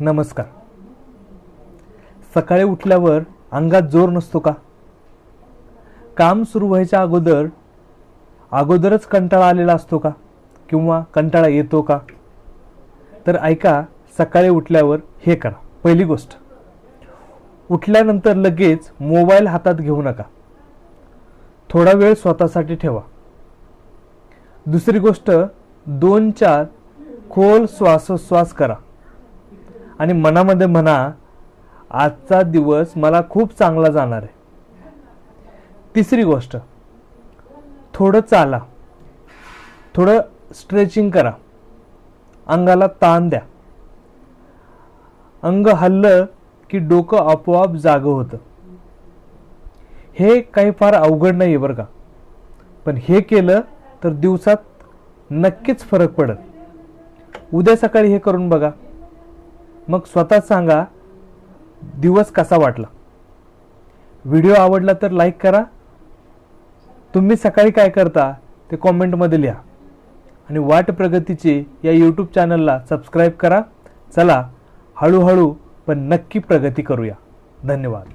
नमस्कार. सकाळी उठल्यावर अंगात जोर नसतो का? काम सुरू व्हायच्या अगोदर अगोदरच कंटाळा आलेला असतो का? किंवा कंटाळा येतो का? तर ऐका सकाळी उठल्यावर हे करा. पहिली गोष्ट उठल्यानंतर लगेच मोबाईल हातात घेऊ नका. थोडा वेळ स्वतःसाठी ठेवा. दुसरी गोष्ट दोन चार खोल श्वासोश्वास करा. आणि मनामध्ये म्हणा आजचा दिवस मला खूप चांगला जाणार आहे. तिसरी गोष्ट थोडं चाला थोडं स्ट्रेचिंग करा. अंगाला ताण द्या. अंग हल्लं की डोकं आपोआप जागं होतं. हे काही फार अवघड नाही आहे बरं का. पण हे केलं तर दिवसात नक्कीच फरक पडेल. उद्या सकाळी हे करून बघा. मग स्वतःच सांगा दिवस कसा वाटला? व्हिडिओ आवडला तर लाईक करा. तुम्ही सकाळी काय करता ते कॉमेंटमध्ये लिहा. आणि वाट प्रगतीची या यूट्यूब चॅनलला सबस्क्राईब करा. चला हळूहळू पण नक्की प्रगती करूया. धन्यवाद.